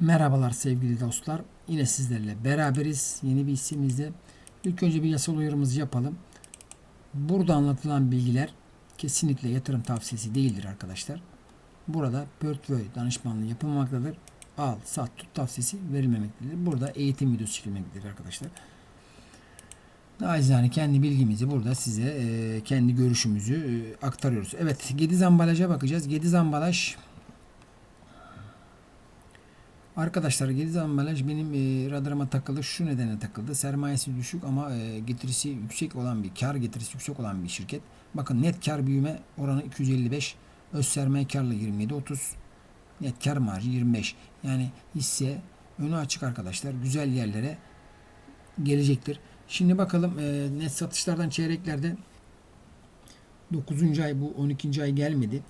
Merhabalar sevgili dostlar. Yine sizlerle beraberiz. Yeni bir hissemizde. İlk önce bir yasal uyarımızı yapalım. Burada anlatılan bilgiler kesinlikle yatırım tavsiyesi değildir arkadaşlar. Burada portföy danışmanlığı yapılmaktadır. Al, sat, tut tavsiyesi verilmemektedir. Burada eğitim videosu çekilmektedir arkadaşlar. Nacizane kendi bilgimizi burada size kendi görüşümüzü aktarıyoruz. Evet Gediz ambalaja bakacağız. Gediz ambalaj Arkadaşlar Gediz ambalaj benim e, radarıma takıldı. Şu nedenle takıldı. Sermayesi düşük ama e, getirisi yüksek olan bir kar getirisi yüksek olan bir şirket. Bakın net kar büyüme oranı 255. Öz sermaye karlı 27 30. Net kar marjı 25. Yani hisse önü açık arkadaşlar. Güzel yerlere gelecektir. Şimdi bakalım e, net satışlardan çeyreklerde 9. ay bu 12. ay gelmedi.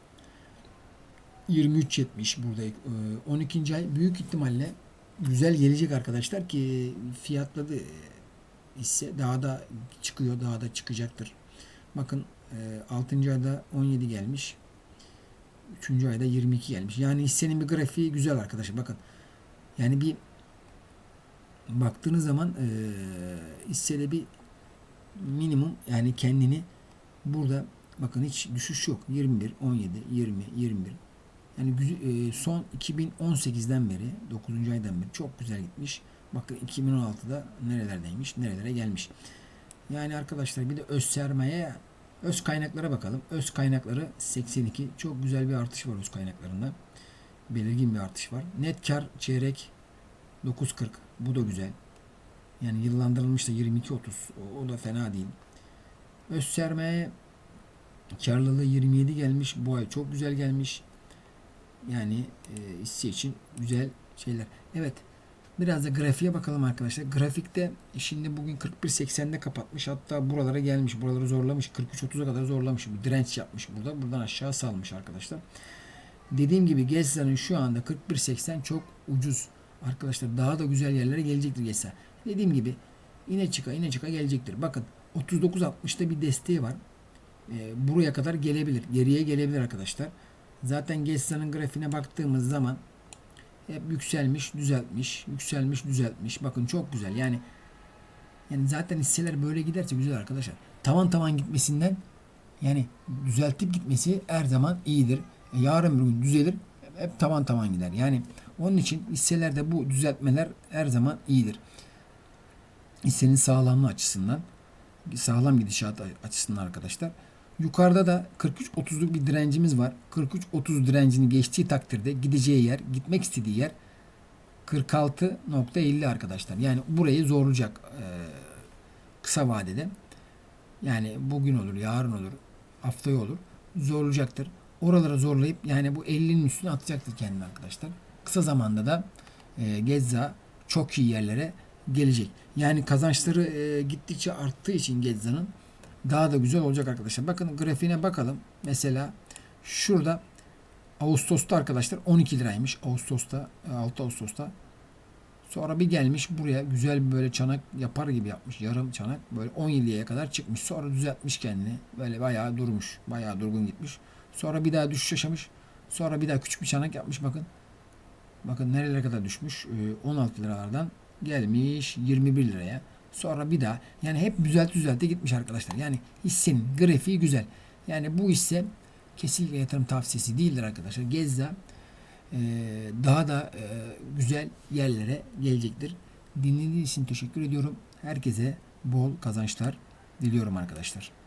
23.70 burada e, 12. ay büyük ihtimalle güzel gelecek arkadaşlar ki fiyatladı e, hisse daha da çıkıyor daha da çıkacaktır. Bakın e, 6. ayda 17 gelmiş. 3. ayda 22 gelmiş. Yani hissenin bir grafiği güzel arkadaşlar. Bakın yani bir baktığınız zaman e, hissede bir minimum yani kendini burada bakın hiç düşüş yok. 21, 17, 20, 21. Yani e, son 2018'den beri 9. aydan beri çok güzel gitmiş. Bakın 2016'da nerelerdeymiş, nerelere gelmiş. Yani arkadaşlar bir de öz sermaye öz kaynaklara bakalım. Öz kaynakları 82. Çok güzel bir artış var öz kaynaklarında. Belirgin bir artış var. Net kar çeyrek 9.40. Bu da güzel. Yani yıllandırılmış da 22.30. O, o da fena değil. Öz sermaye karlılığı 27 gelmiş. Bu ay çok güzel gelmiş. Yani e, hisse için güzel şeyler. Evet. Biraz da grafiğe bakalım arkadaşlar. Grafikte şimdi bugün 41.80'de kapatmış. Hatta buralara gelmiş. Buraları zorlamış. 43.30'a kadar zorlamış. Bu direnç yapmış burada. Buradan aşağı salmış arkadaşlar. Dediğim gibi Gezza'nın şu anda 41.80 çok ucuz. Arkadaşlar daha da güzel yerlere gelecektir Gezza. Dediğim gibi ine çıka ine çıka gelecektir. Bakın 39.60'da bir desteği var. E, buraya kadar gelebilir. Geriye gelebilir arkadaşlar. Zaten Gezza'nın grafiğine baktığımız zaman hep yükselmiş, düzeltmiş, yükselmiş, düzeltmiş. Bakın çok güzel. Yani yani zaten hisseler böyle giderse güzel arkadaşlar. Tavan tavan gitmesinden yani düzeltip gitmesi her zaman iyidir. E, yarın bir gün düzelir. Hep tavan tavan gider. Yani onun için hisselerde bu düzeltmeler her zaman iyidir. Hissenin sağlamlığı açısından sağlam gidişat açısından arkadaşlar. Yukarıda da 43-30'luk bir direncimiz var. 43-30 direncini geçtiği takdirde gideceği yer, gitmek istediği yer 46.50 arkadaşlar. Yani burayı zorlayacak e, kısa vadede. Yani bugün olur, yarın olur, haftaya olur. Zorlayacaktır. Oraları zorlayıp yani bu 50'nin üstüne atacaktır kendini arkadaşlar. Kısa zamanda da e, Gezza çok iyi yerlere gelecek. Yani kazançları e, gittikçe arttığı için Gezza'nın daha da güzel olacak arkadaşlar. Bakın grafiğine bakalım. Mesela şurada Ağustos'ta arkadaşlar 12 liraymış. Ağustos'ta 6 Ağustos'ta. Sonra bir gelmiş buraya güzel bir böyle çanak yapar gibi yapmış. Yarım çanak böyle 17'ye kadar çıkmış. Sonra düzeltmiş kendini. Böyle bayağı durmuş. Bayağı durgun gitmiş. Sonra bir daha düşüş yaşamış. Sonra bir daha küçük bir çanak yapmış bakın. Bakın nerelere kadar düşmüş. 16 liralardan gelmiş 21 liraya. Sonra bir daha yani hep düzelt düzelte gitmiş arkadaşlar. Yani hissenin grafiği güzel. Yani bu hisse kesinlikle yatırım tavsiyesi değildir arkadaşlar. Gezza e, daha da e, güzel yerlere gelecektir. Dinlediğiniz için teşekkür ediyorum. Herkese bol kazançlar diliyorum arkadaşlar.